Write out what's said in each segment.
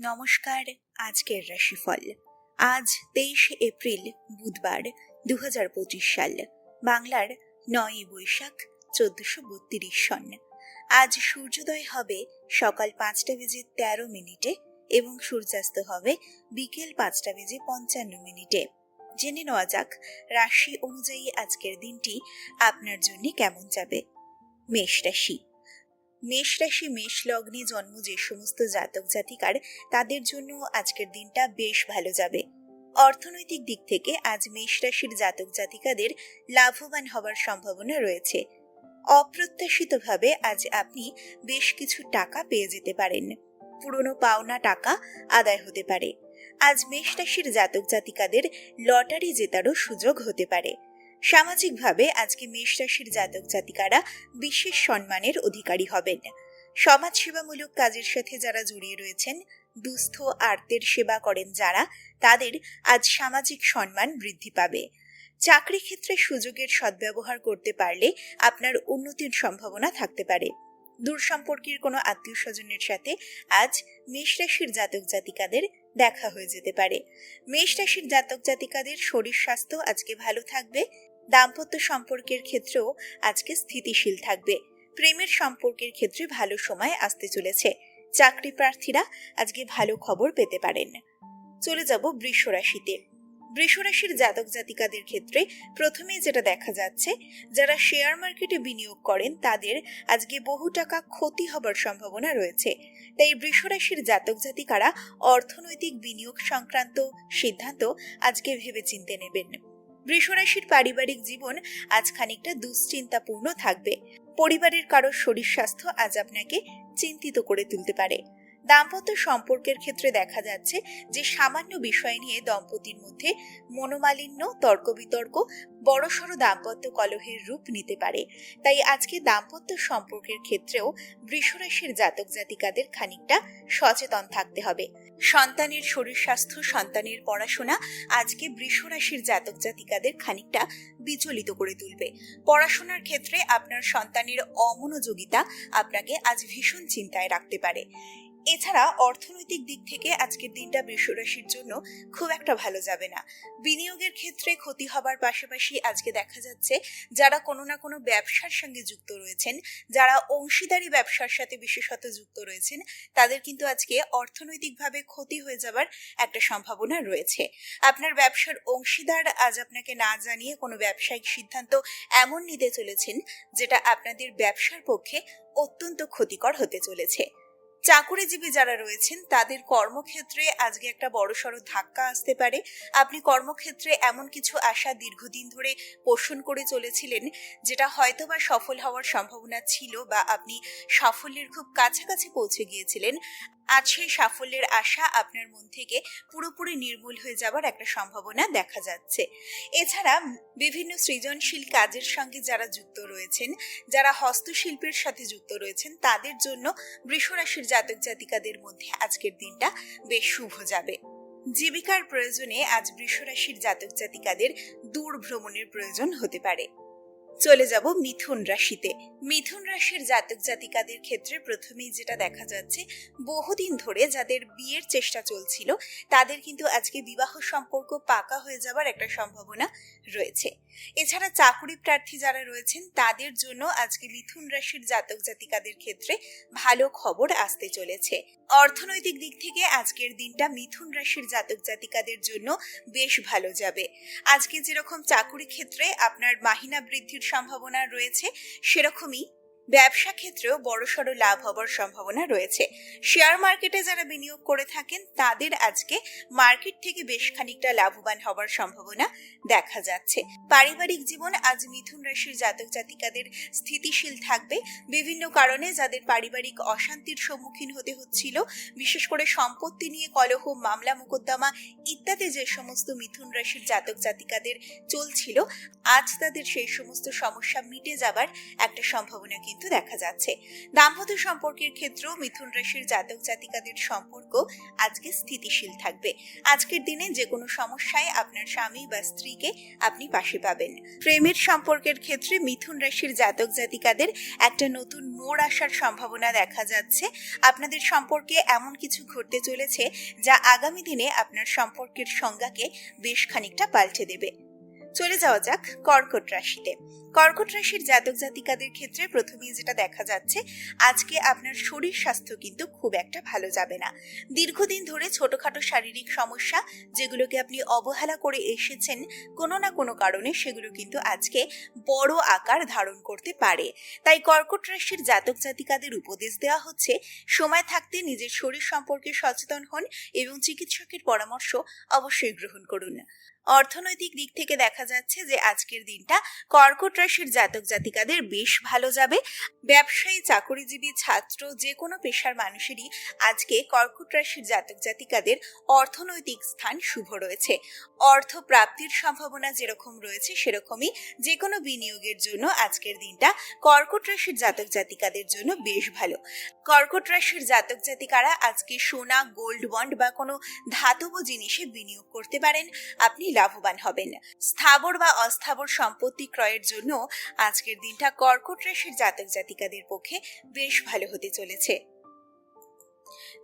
নমস্কার, আজকের রাশিফল। আজ তেইশে এপ্রিল, বুধবার দু হাজার পঁচিশ সাল। বাংলার নয়ই বৈশাখ, চোদ্দশো বত্রিশ সন। আজ সূর্যোদয় হবে সকাল পাঁচটা বেজে তেরো মিনিটে এবং সূর্যাস্ত হবে বিকেল পাঁচটা বেজে পঞ্চান্ন মিনিটে। জেনে নেওয়া যাক, রাশি অনুযায়ী আজকের দিনটি আপনার জন্য কেমন যাবে? মেষ রাশি। মেষ রাশি মেষ লগ্নে জন্ম যে সমস্ত জাতক জাতিকার, তাদের জন্য আজকের দিনটা বেশ ভালো যাবে। অর্থনৈতিক দিক থেকে আজ মেষ রাশির জাতক জাতিকাদের লাভবান হবার সম্ভাবনা রয়েছে। অপ্রত্যাশিতভাবে আজ আপনি বেশ কিছু টাকা পেয়ে যেতে পারেন। পুরনো পাওনা টাকা আদায় হতে পারে। আজ মেষ রাশির জাতক জাতিকাদের লটারি জেতারও সুযোগ হতে পারে। সামাজিকভাবে আজকে মেষ রাশির জাতক জাতিকারা বিশেষ সম্মানের অধিকারী হবেন। সমাজসেবামূলক কাজের সাথে যারা জড়িয়ে রয়েছেন, দুস্থ আর্তের সেবা করেন যারা, তাদের আজ সামাজিক সম্মান বৃদ্ধি পাবে। চাকরি ক্ষেত্রে সুযোগের সদ্ব্যবহার করতে পারলে আপনার উন্নতির সম্ভাবনা থাকতে পারে। দূর সম্পর্কের কোনো আত্মীয় স্বজনের সাথে আজ মেষ রাশির জাতক জাতিকাদের দেখা হয়ে যেতে পারে। মেষ রাশির জাতক জাতিকাদের শরীর স্বাস্থ্য আজকে ভালো থাকবে দাম্পত্য সম্পর্কের ক্ষেত্রেও আজকে স্থিতিশীল থাকবে। প্রেমের সম্পর্কের ক্ষেত্রে ভালো সময় আসতে চলেছে। চাকরি প্রার্থীরা আজকে ভালো খবর পেতে পারেন। চলে যাব বৃষ রাশিতে। বৃষরাশির জাতক জাতিকাদের ক্ষেত্রে প্রথমেই যেটা দেখা যাচ্ছে, যারা শেয়ার মার্কেটে বিনিয়োগ করেন তাদের আজকে বহু টাকা ক্ষতি হবার সম্ভাবনা রয়েছে। তাই বৃষরাশির জাতক জাতিকারা অর্থনৈতিক বিনিয়োগ সংক্রান্ত সিদ্ধান্ত আজকে ভেবে চিনতে নেবেন। বৃষরাশির পারিবারিক জীবন আজ খানিকটা দুশ্চিন্তাপূর্ণ থাকবে। পরিবারের কারোর শরীর স্বাস্থ্য আজ আপনাকে চিন্তিত করে তুলতে পারে। দাম্পত্য সম্পর্কের ক্ষেত্রে দেখা যাচ্ছে যে সামান্য বিষয় নিয়ে দম্পতির মধ্যে মনোমালিন্য তর্ক বিতর্ক বড়সড় দাম্পত্য কলহের রূপ নিতে পারে। তাই আজকে দাম্পত্য সম্পর্কের ক্ষেত্রেও বৃষরাশির জাতক জাতিকাদের খানিকটা সচেতন থাকতে হবে। সন্তানের শরীর স্বাস্থ্য, সন্তানের পড়াশোনা আজকে বৃষরাশির জাতক জাতিকাদের খানিকটা বিচলিত করে তুলবে। পড়াশোনার ক্ষেত্রে আপনার সন্তানের অমনোযোগিতা আপনাকে আজ ভীষণ চিন্তায় রাখতে পারে। এছাড়া অর্থনৈতিক দিক থেকে আজকের দিনটা বৃষরাশির জন্য খুব একটা ভালো যাবে না। বিনিয়োগের ক্ষেত্রে ক্ষতি হবার পাশাপাশি আজকে দেখা যাচ্ছে যারা কোনো না কোনো ব্যবসার সঙ্গে যুক্ত রয়েছেন, যারা অংশীদারি ব্যবসার সাথে বিশেষত যুক্ত রয়েছেন, তাদের কিন্তু আজকে অর্থনৈতিকভাবে ক্ষতি হয়ে যাবার একটা সম্ভাবনা রয়েছে। আপনার ব্যবসার অংশীদার আজ আপনাকে না জানিয়ে কোনো ব্যবসায়িক সিদ্ধান্ত এমন নিতে চলেছেন, যেটা আপনাদের ব্যবসার পক্ষে অত্যন্ত ক্ষতিকর হতে চলেছে। চাকুরিজীবী যারা রয়েছেন, তাদের কর্মক্ষেত্রে আজকে একটা বড় বড়সড় ধাক্কা আসতে পারে। আপনি কর্মক্ষেত্রে এমন কিছু আশা দীর্ঘদিন ধরে পোষণ করে চলেছিলেন, যেটা হয়তো বা সফল হওয়ার সম্ভাবনা ছিল বা আপনি সাফল্যের খুব কাছাকাছি পৌঁছে গিয়েছিলেন, আজ সেই সাফল্যের আশা আপনার মন থেকে পুরোপুরি নির্মূল হয়ে যাবার একটা সম্ভাবনা দেখা যাচ্ছে। এছাড়া বিভিন্ন সৃজনশীল কাজের সঙ্গে যারা যুক্ত রয়েছেন, যারা হস্তশিল্পের সাথে যুক্ত রয়েছেন, তাদের জন্য বৃষরাশির জাতক জাতিকাদের মধ্যে আজকের দিনটা বেশ শুভ যাবে। জীবিকার প্রয়োজনে আজ বৃষরাশির জাতক জাতিকাদের দূর ভ্রমণের প্রয়োজন হতে পারে। চলে যাব মিথুন রাশিতে। মিথুন রাশির জাতক জাতিকাদের ক্ষেত্রে প্রথমেই যেটা দেখা যাচ্ছে, বহুদিন ধরে যাদের বিয়ের চেষ্টা চলছিল, তাদের কিন্তু আজকে বিবাহ সম্পর্ক পাকা হয়ে যাবার একটা সম্ভাবনা রয়েছে। এছাড়া চাকুরি প্রার্থী যারা রয়েছেন, তাদের জন্য আজকে মিথুন রাশির জাতক জাতিকাদের ক্ষেত্রে ভালো খবর আসতে চলেছে। অর্থনৈতিক দিক থেকে আজকের দিনটা মিথুন রাশির জাতক জাতিকাদের জন্য বেশ ভালো যাবে। আজকে যেরকম চাকুরি ক্ষেত্রে আপনার মাহিনা বৃদ্ধির সম্ভাবনা রয়েছে সেরকমই ব্যবসা ক্ষেত্রেও বড়সড় লাভ হবার সম্ভাবনা রয়েছে। শেয়ার মার্কেটে যারা বিনিয়োগ করে থাকেন, তাদের আজকে মার্কেট থেকে বেশ খানিকটা লাভবান হবার সম্ভাবনা দেখা যাচ্ছে। পারিবারিক জীবন আজ মিথুন রাশির জাতক জাতিকাদের স্থিতিশীল থাকবে। বিভিন্ন কারণে যাদের পারিবারিক অশান্তির সম্মুখীন হতে হচ্ছিল, বিশেষ করে সম্পত্তি নিয়ে কলহ, মামলা, মোকদ্দমা ইত্যাদি যে সমস্ত মিথুন রাশির জাতক জাতিকাদের চলছিল, আজ তাদের সেই সমস্ত সমস্যা মিটে যাবার একটা সম্ভাবনা কিন্তু কিন্তু দেখা যাচ্ছে। দাম্পত্য সম্পর্কের ক্ষেত্রেও মিথুন রাশির জাতক জাতিকাদের সম্পর্ক আজকে স্থিতিশীল থাকবে। আজকের দিনে যে কোনো সমস্যায় আপনার স্বামী বা স্ত্রীকে আপনি পাশে পাবেন। প্রেমের সম্পর্কের ক্ষেত্রে মিথুন রাশির জাতক জাতিকাদের একটা নতুন মোড় আসার সম্ভাবনা দেখা যাচ্ছে। আপনাদের সম্পর্কে এমন কিছু ঘটতে চলেছে যা আগামী দিনে আপনার সম্পর্কের সংজ্ঞাকে বেশ খানিকটা পাল্টে দেবে। চলে যাওয়া যাক কর্কট রাশিতে। কর্কট রাশির জাতক জাতিকাদের ক্ষেত্রে প্রথমেই যেটা দেখা যাচ্ছে, আজকে আপনার শরীর স্বাস্থ্য কিন্তু খুব একটা ভালো যাবে না। দীর্ঘদিন ধরে ছোটখাটো শারীরিক সমস্যা যেগুলোকে আপনি অবহেলা করে এসেছেন, কোনো না কোনো কারণে সেগুলো কিন্তু আজকে বড় আকার ধারণ করতে পারে। তাই কর্কট রাশির জাতক জাতিকাদের উপদেশ দেওয়া হচ্ছে, সময় থাকতে নিজের শরীর সম্পর্কে সচেতন হন এবং চিকিৎসকের পরামর্শ অবশ্যই গ্রহণ করুন। অর্থনৈতিক দিক থেকে দেখা যাচ্ছে যে আজকের দিনটা কর্কট রাশির জাতক জাতিকাদের বেশ ভালো যাবে। ব্যবসায়ী, চাকরিজীবী, ছাত্র, যে কোনো পেশার মানুষেরই আজকে কর্কট রাশির জাতক জাতিকাদের অর্থনৈতিক স্থান শুভ রয়েছে। অর্থ প্রাপ্তির সম্ভাবনা যেরকম রয়েছে সেরকমই যে কোনো বিনিয়োগের জন্য আজকের দিনটা কর্কট রাশির জাতক জাতিকাদের জন্য বেশ ভালো। কর্কট রাশির জাতক জাতিকারা আজকে সোনা, গোল্ড, বন্ড বা কোনো ধাতব জিনিসে বিনিয়োগ করতে পারেন। আপনি লাভবান হবেন। স্থাবর বা অস্থাবর সম্পত্তি ক্রয়ের জন্য আজকের দিনটা কর্কট রাশির জাতক জাতিকাদের পক্ষে বেশ ভালো হতে চলেছে।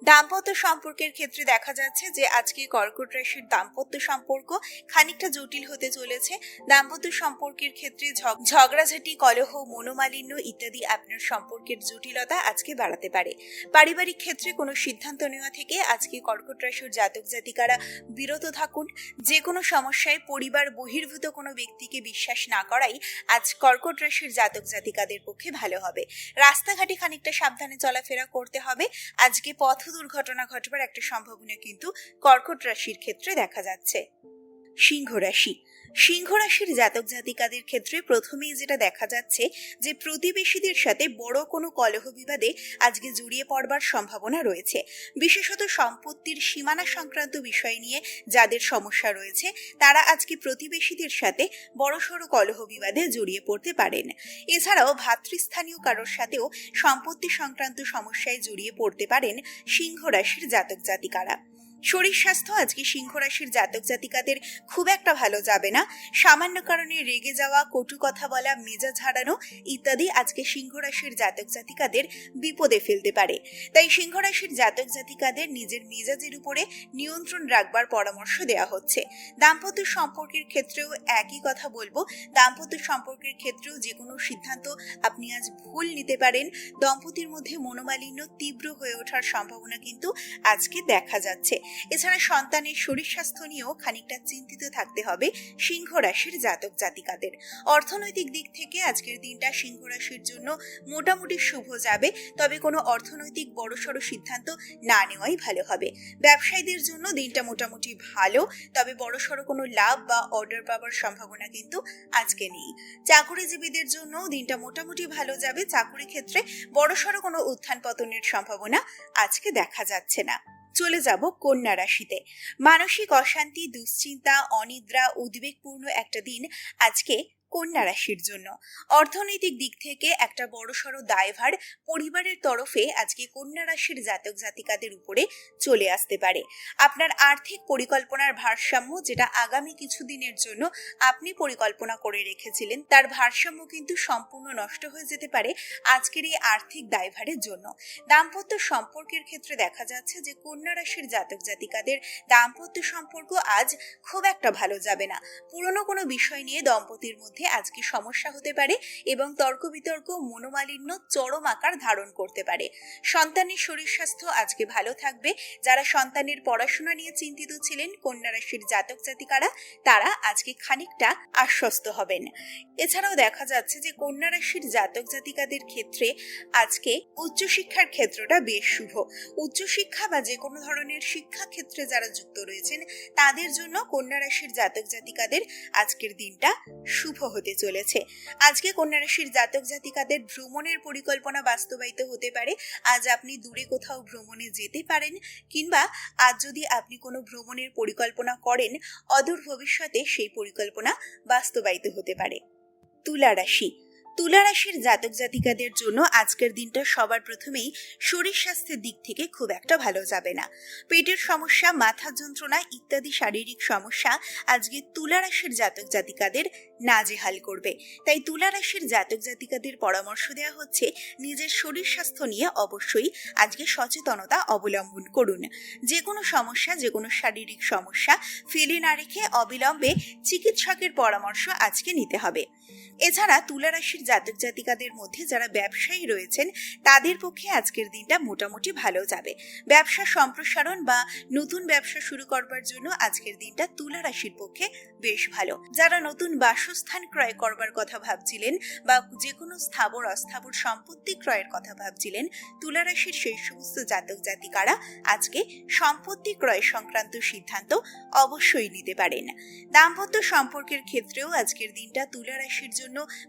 দাম্পত্য সম্পর্কের ক্ষেত্রে দেখা যাচ্ছে যে আজকে কর্কট রাশির দাম্পত্য সম্পর্ক খানিকটা জটিল হতে চলেছে। দাম্পত্য সম্পর্কের ক্ষেত্রে ঝগ- ঝগড়াঝাটি, কলহ, মনোমালিন্য ইত্যাদি আপনার সম্পর্কের জটিলতা আজকে বাড়াতে পারে। পারিবারিক ক্ষেত্রে কোনো সিদ্ধান্ত নেওয়া থেকে আজকে কর্কট রাশির জাতক জাতিকারা বিরত থাকুন। যে কোনো সমস্যায় পরিবার বহির্ভূত কোনো ব্যক্তিকে বিশ্বাস না করাই আজ কর্কট রাশির জাতক জাতিকাদের পক্ষে ভালো হবে। রাস্তাঘাটে খানিকটা সাবধানে চলাফেরা করতে হবে। আজকে পথ দুর্ঘটনা ঘটবার একটা সম্ভাবনা কিন্তু কর্কট রাশির ক্ষেত্রে দেখা যাচ্ছে। সিংহ রাশি সিংহ রাশির জাতক জাতিকাদের ক্ষেত্রে প্রথমেই যেটা দেখা যাচ্ছে যে প্রতিবেশীদের সাথে বড় কোনো কলহ বিবাদে আজকে জড়িয়ে পড়বার সম্ভাবনা রয়েছে। বিশেষত সম্পত্তির সীমানা সংক্রান্ত বিষয় নিয়ে যাদের সমস্যা রয়েছে, তারা আজকে প্রতিবেশীদের সাথে বড়সড় কলহ বিবাদে জড়িয়ে পড়তে পারেন। এছাড়াও ভাতৃস্থানীয় কারোর সাথেও সম্পত্তি সংক্রান্ত সমস্যায় জড়িয়ে পড়তে পারেন সিংহ রাশির জাতক জাতিকারা। শরীর স্বাস্থ্য আজকে সিংহ রাশির জাতক জাতিকাদের খুব একটা ভালো যাবে না। সামান্য কারণে রেগে যাওয়া, কটু কথা বলা, মেজাজ হারানো ইত্যাদি আজকে সিংহ রাশির জাতক জাতিকাদের বিপদে ফেলতে পারে। তাই সিংহ রাশির জাতক জাতিকাদের নিজের মেজাজের উপরে নিয়ন্ত্রণ রাখবার পরামর্শ দেওয়া হচ্ছে। দাম্পত্য সম্পর্কের ক্ষেত্রেও একই কথা বলব। দাম্পত্য সম্পর্কের ক্ষেত্রেও যে কোনো সিদ্ধান্ত আপনি আজ ভুল নিতে পারেন। দম্পতির মধ্যে মনোমালিন্য তীব্র হয়ে ওঠার সম্ভাবনা কিন্তু আজকে দেখা যাচ্ছে। এছাড়া সন্তানের শরীর স্বাস্থ্য নিয়েও খানিকটা চিন্তিত থাকতে হবে সিংহ রাশির জাতক জাতিকাদের। অর্থনৈতিক দিক থেকে আজকের দিনটা সিংহ রাশির জন্য মোটামুটি শুভ যাবে, তবে কোনো অর্থনৈতিক বড়সড় সিদ্ধান্ত না নেওয়াই ভালো হবে। ব্যবসায়ীদের জন্য দিনটা মোটামুটি ভালো, তবে বড়সড় কোনো লাভ বা অর্ডার পাওয়ার সম্ভাবনা কিন্তু আজকে নেই। চাকুরিজীবীদের জন্য দিনটা মোটামুটি ভালো যাবে, চাকুরি ক্ষেত্রে বড়সড় কোনো উত্থান পতনের সম্ভাবনা আজকে দেখা যাচ্ছে না। চলে যাব কন্যা রাশিতে। মানসিক অশান্তি দুশ্চিন্তা অনিদ্রা উদ্বেগপূর্ণ একটা দিন আজকে কন্যা রাশির জন্য। অর্থনৈতিক দিক থেকে একটা বড়সড় দায়ভার পরিবারের তরফে আজকে কন্যা রাশির জাতক জাতিকাদের উপরে চলে আসতে পারে। আপনার আর্থিক পরিকল্পনার ভারসাম্য যেটা আগামী কিছুদিনের জন্য আপনি পরিকল্পনা করে রেখেছিলেন, তার ভারসাম্য কিন্তু সম্পূর্ণ নষ্ট হয়ে যেতে পারে আজকের এই আর্থিক দায়ভারের জন্য। দাম্পত্য সম্পর্কের ক্ষেত্রে দেখা যাচ্ছে যে কন্যা রাশির জাতক জাতিকাদের দাম্পত্য সম্পর্ক আজ খুব একটা ভালো যাবে না। পুরনো কোনো বিষয় নিয়ে দম্পতির মধ্যে আজকে সমস্যা হতে পারে এবং তর্ক বিতর্ক, মনোমালিন্য চরম আকার ধারণ করতে পারে। সন্তানের শরীর স্বাস্থ্য আজকে ভালো থাকবে। যারা সন্তানের পড়াশোনা নিয়ে চিন্তিত ছিলেন, কন্যা রাশির জাতক জাতিকারা, তারা আজকে খানিকটা আশ্বস্ত হবেন। এছাড়াও দেখা যাচ্ছে যে কন্যা রাশির জাতক জাতিকাদের ক্ষেত্রে আজকে উচ্চশিক্ষার ক্ষেত্রটা বেশ শুভ। উচ্চশিক্ষা বা যে কোনো ধরনের শিক্ষা ক্ষেত্রে যারা যুক্ত রয়েছেন, তাদের জন্য কন্যা রাশির জাতক জাতিকাদের আজকের দিনটা শুভ হতে চলেছে। আজকে কন্যা রাশির জাতক জাতিকাদের ভ্রমণের পরিকল্পনা বাস্তবায়িত হতে পারে। আজ আপনি দূরে কোথাও ভ্রমণে যেতে পারেন কিংবা আজ যদি আপনি কোনো ভ্রমণের পরিকল্পনা করেন, অদূর ভবিষ্যতে সেই পরিকল্পনা বাস্তবায়িত হতে পারে। তুলা রাশি তুলা রাশির জাতক জাতিকাদের জন্য আজকের দিনটা সবার প্রথমেই শরীর স্বাস্থ্যের দিক থেকে খুব একটা ভালো যাবে না। পেটের সমস্যা, মাথা যন্ত্রণা ইত্যাদি শারীরিক সমস্যা আজকে তুলা রাশির জাতক জাতিকাদের নাজেহাল করবে। তাই তুলা রাশির জাতক জাতিকাদের পরামর্শ দেওয়া হচ্ছে, নিজের শরীর স্বাস্থ্য নিয়ে অবশ্যই আজকে সচেতনতা অবলম্বন করুন। যে কোনো সমস্যা যে কোনো শারীরিক সমস্যা ফেলে না রেখে অবিলম্বে চিকিৎসকের পরামর্শ আজকে নিতে হবে। এছাড়া তুলা রাশির জাতক জাতিকাদের মধ্যে যারা ব্যবসায়ী রয়েছেন, তাদের পক্ষে আজকের দিনটা মোটামুটি ভালো যাবে। ব্যবসা সম্প্রসারণ বা নতুন ব্যবসা শুরু করবার জন্য আজকের দিনটা তুলা রাশির পক্ষে বেশ ভালো। যারা নতুন বাসস্থান ক্রয় করবার কথা ভাবছিলেন বা যে কোনো স্থাবর অস্থাবর সম্পত্তি ক্রয়ের কথা ভাবছিলেন, তুলা রাশির সেই সমস্ত জাতক জাতিকারা আজকে সম্পত্তি ক্রয় সংক্রান্ত সিদ্ধান্ত অবশ্যই নিতে পারেন। দাম্পত্য সম্পর্কের ক্ষেত্রেও আজকের দিনটা তুলা রাশির জন্য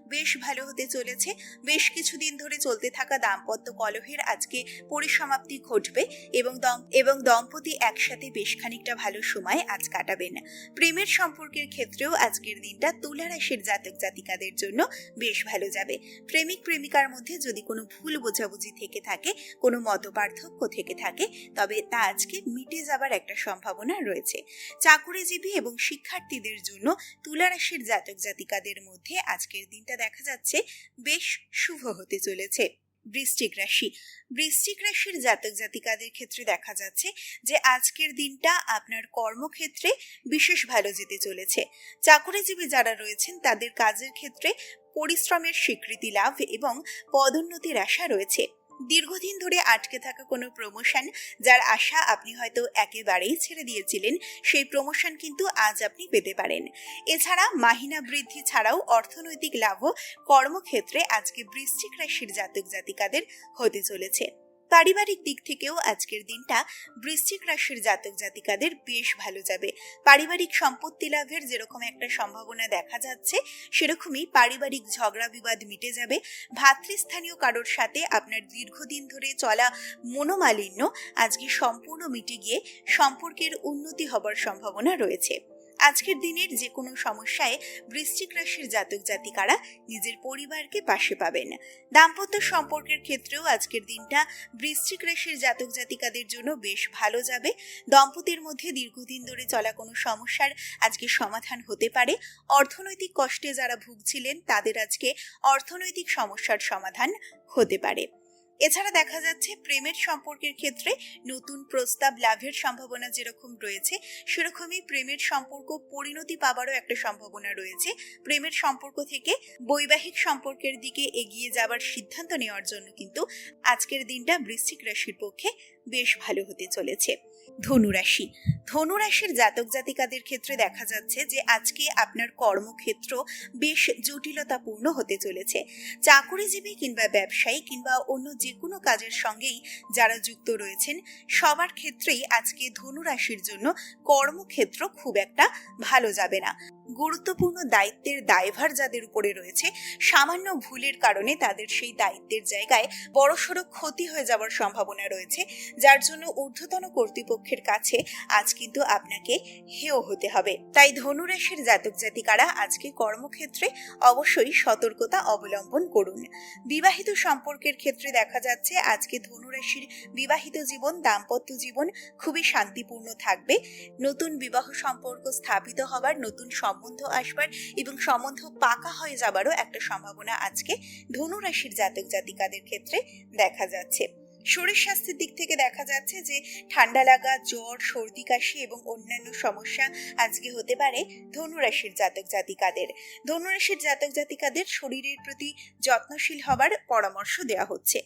বেশ ভালো হতে চলেছে। বেশ কিছুদিন ধরে চলতে থাকা দাম্পত্য কলহের আজকে পরিসমাপ্তি ঘটবে এবং এবং দম্পতি একসাথে বেশ খানিকটা ভালো সময় আজ কাটাবেন। প্রেমের সম্পর্কের ক্ষেত্রেও আজকের দিনটা তুলা রাশির জাতক জাতিকাদের জন্য বেশ ভালো যাবে। প্রেমিক প্রেমিকার মধ্যে যদি কোনো ভুল বোঝাবুঝি থেকে থাকে, কোনো মতপার্থক্য থেকে থাকে, তবে তা আজকে মিটে যাবার একটা সম্ভাবনা রয়েছে। চাকুরিজীবী এবং শিক্ষার্থীদের জন্য তুলা রাশির জাতক জাতিকাদের মধ্যে আজকের দিনটা দেখা যাচ্ছে বেশ শুভ হতে চলেছে। বৃষ্টিক রাশি। বৃষ্টিক রাশির জাতক জাতিকাদের ক্ষেত্রে দেখা যাচ্ছে যে আজকের দিনটা আপনার কর্মক্ষেত্রে বিশেষ ভালো যেতে চলেছে। চাকরিজীবী যারা রয়েছেন তাদের কাজের ক্ষেত্রে পরিশ্রমের স্বীকৃতি লাভ এবং পদোন্নতির আশা রয়েছে। দীর্ঘদিন ধরে আটকে থাকা কোনো প্রমোশন যার আশা আপনি হয়তো একেবারেই ছেড়ে দিয়েছিলেন, সেই প্রমোশন কিন্তু আজ আপনি পেতে পারেন। এছাড়া মাহিনা বৃদ্ধি ছাড়াও অর্থনৈতিক লাভও কর্মক্ষেত্রে আজকে বৃশ্চিক রাশির জাতক জাতিকাদের হতে চলেছে। পারিবারিক দিক থেকেও আজকের দিনটা বৃশ্চিক রাশির জাতক জাতিকাদের বেশ ভালো যাবে। পারিবারিক সম্পত্তি লাভের যেরকম একটা সম্ভাবনা দেখা যাচ্ছে, সেরকমই পারিবারিক ঝগড়া বিবাদ মিটে যাবে। ভাতৃস্থানীয় কারোর সাথে আপনার দীর্ঘদিন ধরে চলা মনোমালিন্য আজকে সম্পূর্ণ মিটে গিয়ে সম্পর্কের উন্নতি হবার সম্ভাবনা রয়েছে। আজকের দিনের যে কোনো সমস্যায় বৃশ্চিক রাশির জাতক জাতিকারা নিজের পরিবারকে পাশে পাবেন। দাম্পত্য সম্পর্কের ক্ষেত্রেও আজকের দিনটা বৃশ্চিক রাশির জাতক জাতিকাদের জন্য বেশ ভালো যাবে। দম্পতির মধ্যে দীর্ঘদিন ধরে চলা কোনো সমস্যার আজকে সমাধান হতে পারে। অর্থনৈতিক কষ্টে যারা ভুগছিলেন, তাদের আজকে অর্থনৈতিক সমস্যার সমাধান হতে পারে। এছাড়া দেখা যাচ্ছে প্রেমের সম্পর্কের ক্ষেত্রে নতুন প্রস্তাব, লাভের সম্ভাবনা যেরকম রয়েছে, সেরকমই প্রেমের সম্পর্ক পরিণতি পাবারও একটা সম্ভাবনা রয়েছে। প্রেমের সম্পর্ক থেকে বৈবাহিক সম্পর্কের দিকে এগিয়ে যাবার সিদ্ধান্ত নেওয়ার জন্য কিন্তু আজকের দিনটা বৃশ্চিক রাশির পক্ষে বেশ ভালো হতে চলেছে। ধনুরাশি। ধনুরাশির জাতক জাতিকাদের ক্ষেত্রে দেখা যাচ্ছে যে, আজকে আপনার কর্মক্ষেত্র বেশ জটিলতাপূর্ণ হতে চলেছে। চাকুরিজীবী কিংবা ব্যবসায়ী কিংবা অন্য যে কোনো কাজের সঙ্গেই যারা যুক্ত রয়েছেন, সবার ক্ষেত্রেই আজকে ধনুরাশির জন্য কর্মক্ষেত্র খুব একটা ভালো যাবে না। গুরুত্বপূর্ণ দায়িত্বের দায়ভার যাদের উপরে রয়েছে, সামান্য ভুলের কারণে তাদের সেই দায়িত্বের জায়গায় বড়সড় ক্ষতি হয়ে যাওয়ার সম্ভাবনা রয়েছে। যার জন্য ঊর্ধ্বতন কর্তৃপক্ষের কাছে আজ কিন্তু আপনাকে হেয় হতে হবে। তাই ধনুরাশির জাতক জাতিকারা আজকে কর্মক্ষেত্রে অবশ্যই সতর্কতা অবলম্বন করুন। বিবাহিত সম্পর্কের ক্ষেত্রে দেখা যাচ্ছে আজকে ধনুরাশির বিবাহিত জীবন, দাম্পত্য জীবন খুবই শান্তিপূর্ণ থাকবে। নতুন বিবাহ সম্পর্ক স্থাপিত হবার, নতুন সম্বন্ধ আসবার এবং সম্বন্ধ পাকা হয়ে যাবারও একটা সম্ভাবনা আজকে ধনুরাশির জাতক জাতিকাদের ক্ষেত্রে দেখা যাচ্ছে। শরীর স্বাস্থ্যের দিক থেকে দেখা যাচ্ছে যে ঠান্ডা লাগা, জ্বর, সর্দি, কাশি এবং অন্যান্য সমস্যা আজকে হতে পারে ধনুরাশির জাতক জাতিকাদের। ধনুরাশির জাতক জাতিকাদের শরীরের প্রতি যত্নশীল হবার পরামর্শ দেওয়া হচ্ছে।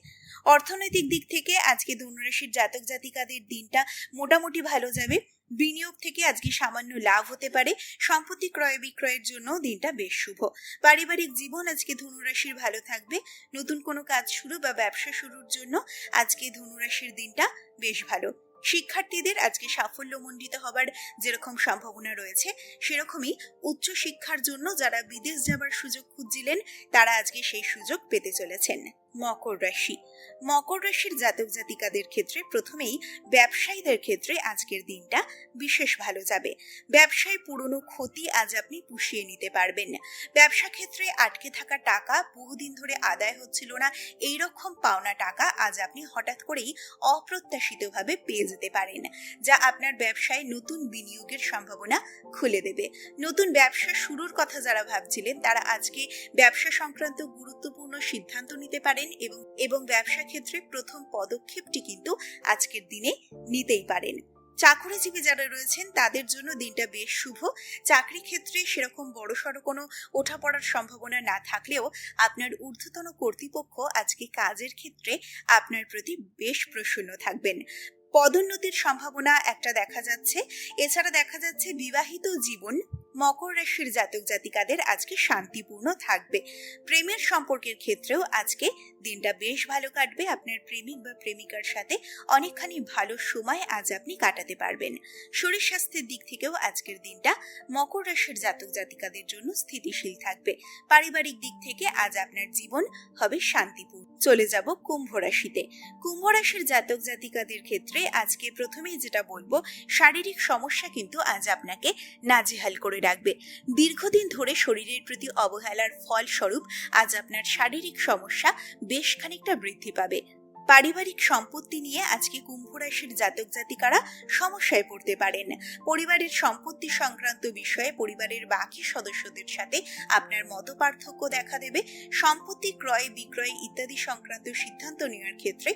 অর্থনৈতিক দিক থেকে আজকে ধনুরাশির জাতক জাতিকাদের দিনটা মোটামুটি ভালো যাবে। বিনিয়োগ থেকে আজকে সামান্য লাভ হতে পারে। সম্পত্তি ক্রয় বিক্রয়ের জন্য দিনটা বেশ শুভ। পারিবারিক জীবন আজকে ধনুরাশির ভালো থাকবে। নতুন কোনো কাজ শুরু বা ব্যবসা শুরুর জন্য আজকে ধনুরাশির দিনটা বেশ ভালো। শিক্ষার্থীদের আজকে সাফল্যমণ্ডিত হবার যেরকম সম্ভাবনা রয়েছে, সেরকমই উচ্চ শিক্ষার জন্য যারা বিদেশ যাবার সুযোগ খুঁজছিলেন, তারা আজকে সেই সুযোগ পেতে চলেছেন। মকর রাশি। মকর রাশির জাতক জাতিকাদের ক্ষেত্রে প্রথমেই ব্যবসায়ীদের ক্ষেত্রে আজকের দিনটা বিশেষ ভালো যাবে। ব্যবসায় পুরনো ক্ষতি আজ আপনি পুষিয়ে নিতে পারবেন। ব্যবসা ক্ষেত্রে আটকে থাকা টাকা বহুদিন ধরে আদায় হচ্ছিল না। এই রকম পাওনা টাকা আজ আপনি হঠাৎ করেই অপ্রত্যাশিতভাবে পেয়ে যেতে পারেন, যা আপনার ব্যবসায় নতুন বিনিয়োগের সম্ভাবনা খুলে দেবে। নতুন ব্যবসা শুরুর কথা যারা ভাবছিলেন, তারা আজকে ব্যবসা সংক্রান্ত গুরুত্বপূর্ণ সিদ্ধান্ত নিতে পারেন এবং এবং ব্যবসা ক্ষেত্রে প্রথম পদক্ষেপটি কিন্তু আজকের দিনে নিতেই পারেন। চাকরিজীবী যারা রয়েছেন, তাদের জন্য দিনটা বেশ শুভ। চাকরি ক্ষেত্রে সেরকম বড়সড় কোনো ওঠাপড়ার সম্ভাবনা না থাকলেও আপনার ঊর্ধ্বতন কর্তৃপক্ষ আজকে কাজের ক্ষেত্রে আপনার প্রতি বেশ প্রসন্ন থাকবেন। পদোন্নতির সম্ভাবনা একটা দেখা যাচ্ছে। এছাড়া দেখা যাচ্ছে বিবাহিত জীবন মকর রাশির জাতক জাতিকাদের আজকে শান্তিপূর্ণ থাকবে। প্রেমের সম্পর্কের ক্ষেত্রেও আজকে দিনটা বেশ ভালো কাটবে। আপনার প্রেমিক বা প্রেমিকার সাথে অনেকখানি ভালো সময় আজ আপনি কাটাতে পারবেন। শরীর স্বাস্থ্যের দিক থেকেও আজকের দিনটা মকর রাশির জাতক জাতিকাদের জন্য স্থিতিশীল থাকবে। পারিবারিক দিক থেকে আজ আপনার জীবন হবে শান্তিপূর্ণ। চলে যাব কুম্ভ রাশিতে। কুম্ভ রাশির জাতক জাতিকাদের ক্ষেত্রে আজকে প্রথমেই যেটা বলব, শারীরিক সমস্যা কিন্তু আজ আপনাকে নাজেহাল করে রাখবে। দীর্ঘদিন ধরে শরীরের প্রতি অবহেলার ফলস্বরূপ আজ আপনার শারীরিক সমস্যা বেশ খানিকটা বৃদ্ধি পাবে। পারিবারিক সম্পত্তি নিয়ে আজকে কুম্ভ রাশির জাতক জাতিকারা সমস্যায় পড়তে পারেন। পরিবারের সম্পত্তি সংক্রান্ত বিষয়ে পরিবারের বাকি সদস্যদের সাথে আপনার মত পার্থক্য দেখা দেবে। সম্পত্তি ক্রয়, বিক্রয় ইত্যাদি সংক্রান্ত সিদ্ধান্ত নেওয়ার ক্ষেত্রে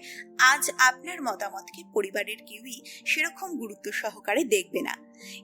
আজ আপনার মতামতকে পরিবারের কেউই সেরকম গুরুত্ব সহকারে দেখবে না।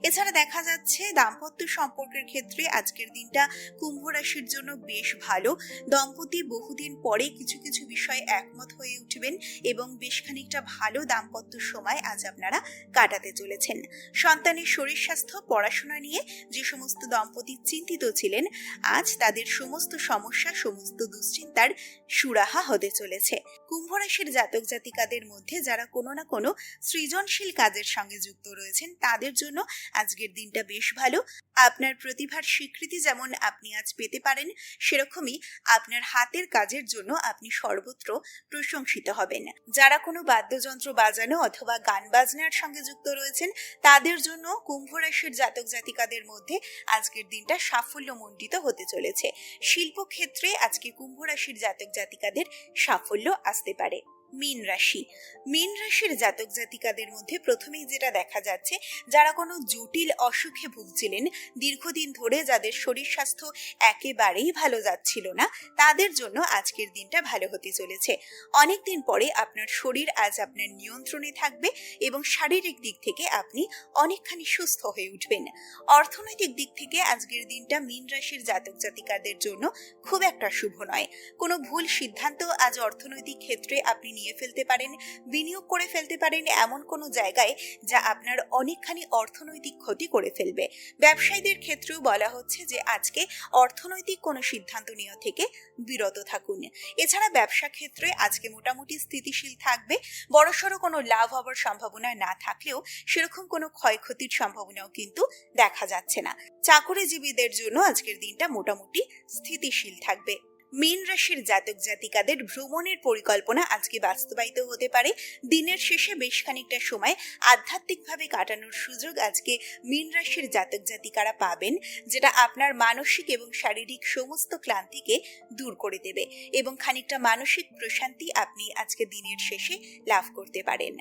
এছাড়া দেখা যাচ্ছে দাম্পত্য সম্পর্কের ক্ষেত্রে আজকের দিনটা কুম্ভ রাশির জন্য বেশ ভালো। দম্পতি বহুদিন পরে কিছু কিছু বিষয়ে একমত হয়ে উঠবেন এবং বেশ খানিকটা ভালো দাম্পত্য সময় আজ আপনারা কাটাতে চলেছেন। সন্তানের শরীর স্বাস্থ্য, পড়াশোনা নিয়ে যে সমস্ত দম্পতি চিন্তিত ছিলেন, আজ তাদের সমস্ত সমস্যা, সমস্ত দুশ্চিন্তার সুরাহা হতে চলেছে। কুম্ভ রাশির জাতক জাতিকাদের মধ্যে যারা কোনো না কোনো সৃজনশীল কাজের সঙ্গে যুক্ত রয়েছেন, তাদের জন্য আজকের দিনটা বেশ ভালো। আপনার প্রতিভার স্বীকৃতি যেমন আপনি আজ পেতে পারেন, সেরকমই আপনার হাতের কাজের জন্য আপনি সর্বত্র প্রশংসিত হবেন। যারা কোনো বাদ্যযন্ত্র বাজানো অথবা গান বাজনার সঙ্গে যুক্ত রয়েছেন, তাদের জন্য কুম্ভ রাশির জাতক জাতিকাদের মধ্যে আজকের দিনটা সাফল্য সাফল্যমণ্ডিত হতে চলেছে। শিল্পক্ষেত্রে আজকে কুম্ভ রাশির জাতক জাতিকাদের সাফল্য আসতে পারে। মীন রাশি। মীন রাশির জাতক জাতিকাদের মধ্যে প্রথমেই যেটা দেখা যাচ্ছে, যারা কোনো জটিল অসুখে ভুগছিলেন, দীর্ঘদিন ধরে যাদের শরীর স্বাস্থ্য একেবারেই ভালো যাচ্ছিল না, তাদের জন্য আজকের দিনটা ভালো হতে চলেছে। অনেক দিন পরে আপনার শরীর আজ আপনার নিয়ন্ত্রণে থাকবে এবং শারীরিক দিক থেকে আপনি অনেকখানি সুস্থ হয়ে উঠবেন। অর্থনৈতিক দিক থেকে আজকের দিনটা মীন রাশির জাতক জাতিকাদের জন্য খুব একটা শুভ নয়। কোনো ভুল সিদ্ধান্ত আজ অর্থনৈতিক ক্ষেত্রে আপনি নিয়ে ফেলতে পারেন, বিনিয়োগ করে ফেলতে পারেন এমন কোনো জায়গায় যা আপনার অনেকখানি অর্থনৈতিক ক্ষতি করে ফেলবে। ব্যবসায়ীদের ক্ষেত্রেও বলা হচ্ছে যে আজকে অর্থনৈতিক কোনো সিদ্ধান্ত নেওয়া থেকে বিরত থাকুন। এছাড়া ব্যবসা ক্ষেত্রে আজকে মোটামুটি স্থিতিশীল থাকবে, বড়সড় কোনো লাভ হওয়ার সম্ভাবনা না থাকলেও সেরকম কোনো ক্ষয়ক্ষতির সম্ভাবনাও কিন্তু দেখা যাচ্ছে না। চাকরিজীবীদের জন্য আজকের দিনটা মোটামুটি স্থিতিশীল থাকবে। মীন রাশির জাতক জাতিকাদের ভ্রমণের পরিকল্পনা আজকে বাস্তবায়িত হতে পারে। দিনের শেষে বেশ খানিকটা সময় আধ্যাত্মিকভাবে কাটানোর সুযোগ আজকে মীন রাশির জাতক জাতিকারা পাবেন, যেটা আপনার মানসিক এবং শারীরিক সমস্ত ক্লান্তিকে দূর করে দেবে এবং খানিকটা মানসিক প্রশান্তি আপনি আজকে দিনের শেষে লাভ করতে পারেন।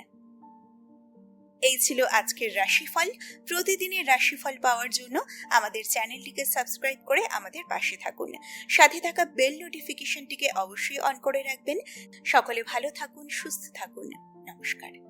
এই ছিল আজকের রাশিফল। প্রতিদিনের রাশিফল পাওয়ার জন্য আমাদের চ্যানেলটিকে সাবস্ক্রাইব করে আমাদের পাশে থাকুন। সাথে থাকা বেল নোটিফিকেশনটিকে অবশ্যই অন করে রাখবেন। সকলে ভালো থাকুন, সুস্থ থাকুন। নমস্কার।